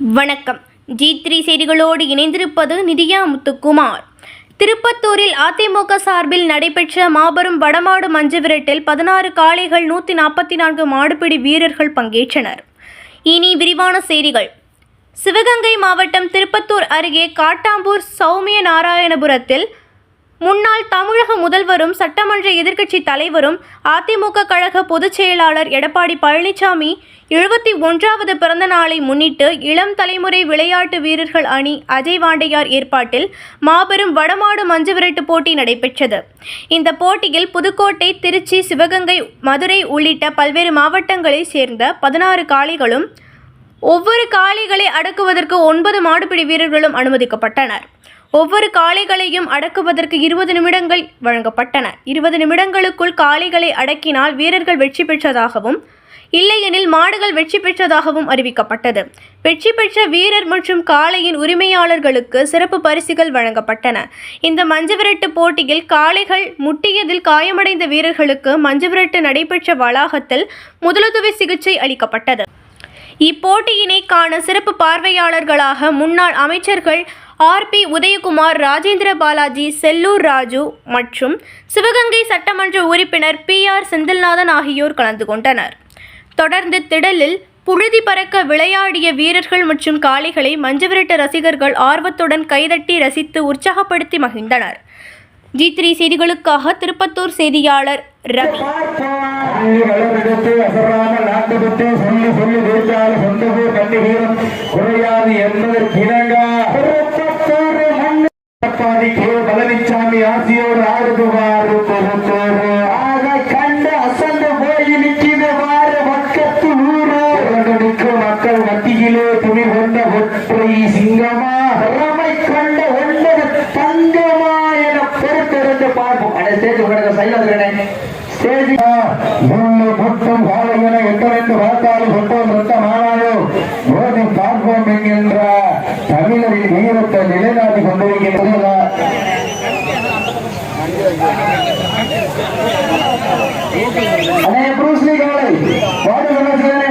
வணக்கம். G three செய்திகளோடு இணைந்திருப்பது நிதியா முத்துக்குமார். திருப்பத்தூரில் அதிமுக சார்பில் நடைபெற்ற மாபெரும் வடமாடு மஞ்சு விரட்டில் பதினாறு காளைகள் நூற்றி நாற்பத்தி நான்கு மாடுபிடி வீரர்கள் பங்கேற்றனர். இனி விரிவான செய்திகள். சிவகங்கை மாவட்டம் திருப்பத்தூர் அருகே காட்டாம்பூர் சௌமிய நாராயணபுரத்தில் முன்னாள் தமிழக முதல்வரும் சட்டமன்ற எதிர்க்கட்சி தலைவரும் அதிமுக கழக பொதுச் செயலாளர் எடப்பாடி பழனிசாமி எழுபத்தி ஒன்றாவது பிறந்த நாளை முன்னிட்டு இளம் தலைமுறை விளையாட்டு வீரர்கள் அணி அஜய் வாண்டையார் ஏற்பாட்டில் மாபெரும் வடமாடு மஞ்சு விரட்டு போட்டி நடைபெற்றது. இந்த போட்டியில் புதுக்கோட்டை திருச்சி சிவகங்கை மதுரை உள்ளிட்ட பல்வேறு மாவட்டங்களைச் சேர்ந்த பதினாறு காளைகளும் ஒவ்வொரு காளைகளை அடக்குவதற்கு ஒன்பது மாடுபிடி வீரர்களும் அனுமதிக்கப்பட்டனர். ஒவ்வொரு காளைகளையும் அடக்குவதற்கு இருபது நிமிடங்கள் வழங்கப்பட்டன. இருபது நிமிடங்களுக்குள் காளைகளை அடக்கினால் வீரர்கள் வெற்றி பெற்றதாகவும் இல்லையெனில் மாடுகள் வெற்றி பெற்றதாகவும் அறிவிக்கப்பட்டது. வெற்றி பெற்ற வீரர் மற்றும் காளையின் உரிமையாளர்களுக்கு சிறப்பு பரிசுகள் வழங்கப்பட்டன. இந்த மஞ்சுவிரட்டு போட்டியில் காளைகள் முட்டியதில் காயமடைந்த வீரர்களுக்கு மஞ்சுவிரட்டு நடைபெற்ற வளாகத்தில் முதலுதவி சிகிச்சை அளிக்கப்பட்டது. இப்போட்டியினை காண சிறப்பு பார்வையாளர்களாக முன்னாள் அமைச்சர்கள் ஆர்பி உதயகுமார் ராஜேந்திர பாலாஜி செல்லூர் ராஜு மற்றும் சிவகங்கை சட்டமன்ற உறுப்பினர் பி ஆர் செந்தில்நாதன் ஆகியோர் கலந்து கொண்டனர். தொடர்ந்து திடலில் புழுதி பறக்க விளையாடிய வீரர்கள் மற்றும் காளைகளை மஞ்சுவிரட்டு ரசிகர்கள் ஆர்வத்துடன் கைதட்டி ரசித்து உற்சாகப்படுத்தி மகிழ்ந்தனர். ஜி த்ரீ செய்திகளுக்காக திருப்பத்தூர் செய்தியாளர் ரவி. பாதி கே பழனிசாமி ஆசியோர் ஆடுதுவாறு பொறுத்தோடு ஆக கண்டு அசந்து போய் நிற்கிது வாறு பக்கத்து ஊரு. நிற்கும் மக்கள் மத்தியிலே துணி கொண்ட ஒற்றை சிங்கமா? திறமை கொண்ட ஒன்பது தங்கமா என பொறுத்திருந்து பார்ப்போம். அட ஸ்டேஜ் உங்களுக்கு சைலண்ட் ஸ்டேஜ் முள்ளு முட்டும் காலையென எட்டரைந்து பார்த்தாலும் சொட்டோம் ரத்தம் ஆனாலும் மோதி பார்ப்போம் என்கின்ற தமிழரின் வீரத்தை நிலைநாட்டிக் கொண்டிருக்கின்றது? அண்ணே ப்ரூஸ்லி காலை. வார்டு விமர்சகனே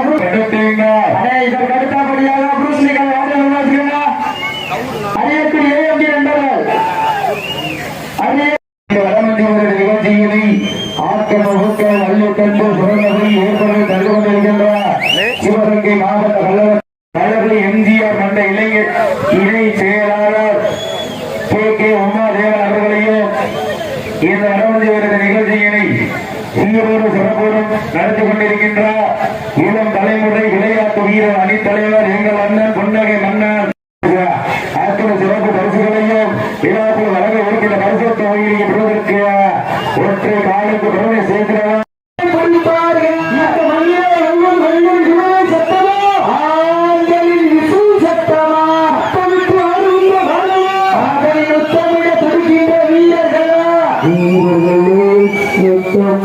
அண்ணே இதற்கு அடுத்தபடியாக காலை ஏஎம்டி நண்பர்கள். அரிய நிகழ்ச்சியினை எம்ஜிஆர் கண்ட இளைஞர் இணை செயலாளர் கே கே உமாதேவன் அவர்களையும் இந்த நடவடிக்கை வருகிற நிகழ்ச்சியினை சீரோடு சிறப்போடும் நடத்தி கொண்டிருக்கின்றார். இளம் தலைமுறை விளையாட்டு வீரர் அணித்தலைவர் எங்கள் அண்ணன் பொன்னகை மன்னன் அத்தனை சிறப்பு பரிசுகளையும் விழாக்கள் வழங்க இருக்கின்ற பரிசு தொகையை பெறுவதற்கு ஒற்றை காலுக்கு பெருமை சேர்க்கிறார். এবং